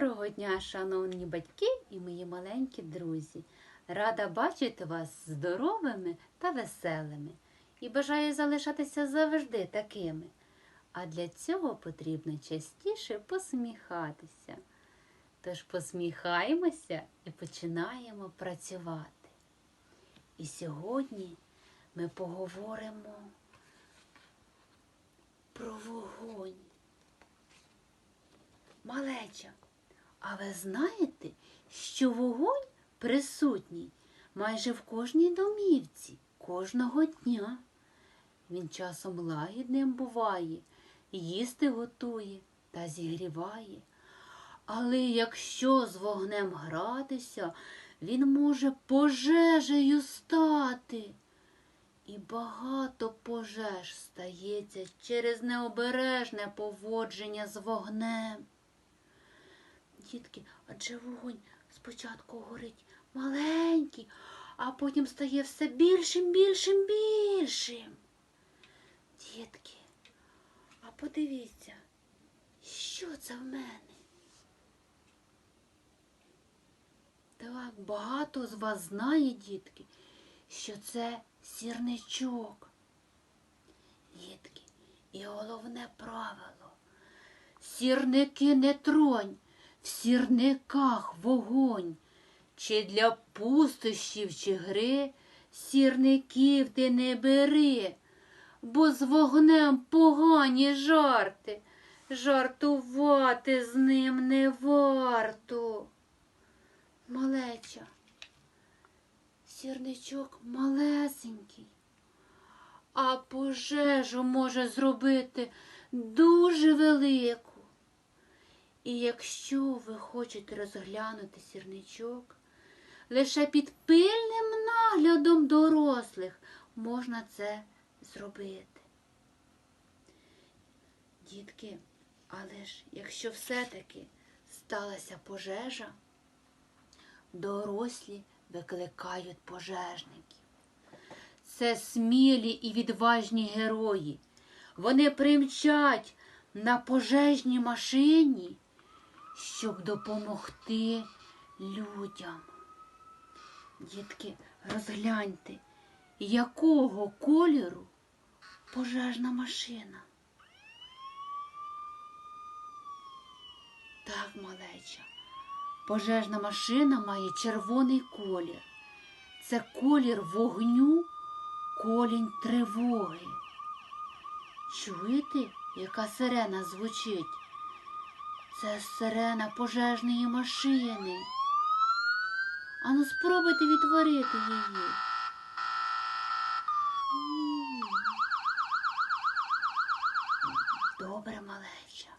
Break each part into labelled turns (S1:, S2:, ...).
S1: Доброго дня, шановні батьки і мої маленькі друзі. Рада бачити вас здоровими та веселими і бажаю залишатися завжди такими. А для цього потрібно частіше посміхатися. Тож посміхаємося і починаємо працювати. І сьогодні ми поговоримо про вогонь. Малеча, а ви знаєте, що вогонь присутній майже в кожній домівці кожного дня. Він часом лагідним буває, їсти готує та зігріває. Але якщо з вогнем гратися, він може пожежею стати. І багато пожеж стається через необережне поводження з вогнем. Дітки, адже вогонь спочатку горить маленький, а потім стає все більшим, більшим, більшим. Дітки, а подивіться, що це в мене? Так, багато з вас знає, дітки, що це сірничок. Дітки, і головне правило. Сірники не тронь, в сірниках вогонь. Чи для пустощів чи гри сірників ти не бери, бо з вогнем погані жарти, жартувати з ним не варто. Малеча, сірничок малесенький, а пожежу може зробити дуже велику. І якщо ви хочете розглянути сірничок, лише під пильним наглядом дорослих можна це зробити. Дітки, але ж якщо все-таки сталася пожежа, дорослі викликають пожежників. Це смілі і відважні герої. Вони примчать на пожежній машині, щоб допомогти людям. Дітки, розгляньте, якого кольору пожежна машина. Так, малеча, пожежна машина має червоний колір. Це колір вогню, колінь тривоги. Чуєте, яка сирена звучить? Це сирена пожежної машини. Ану, спробуйте відтворити її. Добре, малеча.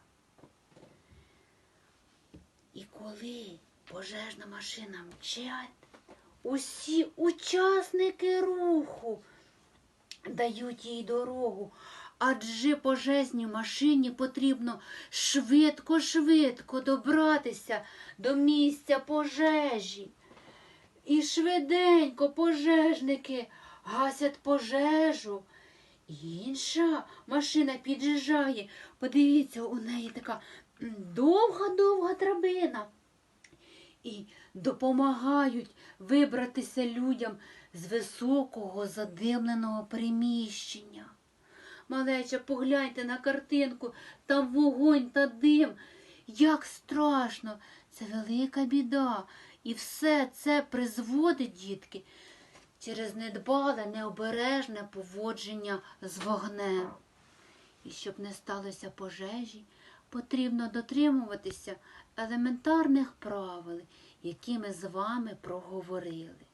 S1: І коли пожежна машина мчать, усі учасники руху дають їй дорогу, адже пожежній машині потрібно швидко-швидко добратися до місця пожежі. І швиденько пожежники гасять пожежу. Інша машина під'їжджає. Подивіться, у неї така довга-довга драбина. І допомагають вибратися людям з високого задимленого приміщення. Малеча, погляньте на картинку, там вогонь та дим. Як страшно, це велика біда. І все це призводить, дітки, через недбале, необережне поводження з вогнем. І щоб не сталося пожежі, потрібно дотримуватися елементарних правил, які ми з вами проговорили.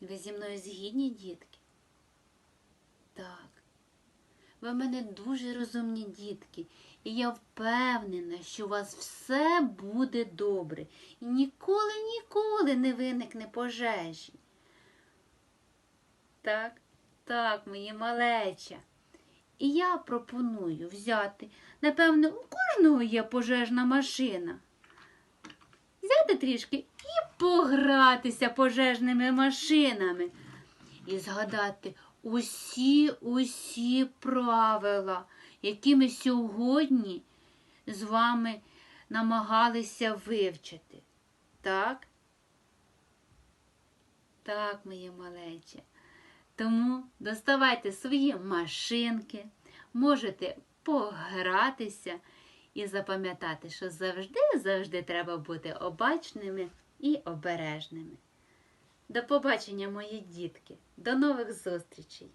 S1: Ви зі мною згідні, дітки? Так. Ви в мене дуже розумні дітки, і я впевнена, що у вас все буде добре і ніколи, ніколи не виникне пожежі. Так, так, мої малеча. І я пропоную взяти, напевно, у кожного є пожежна машина. Взяти трішки і погратися пожежними машинами. І згадати усі усі правила, які ми сьогодні з вами намагалися вивчити. Так? Так, мої малечі. Тому доставайте свої машинки, можете погратися і запам'ятати, що завжди, завжди треба бути обачними і обережними. До побачення, мої дітки. До нових зустрічей!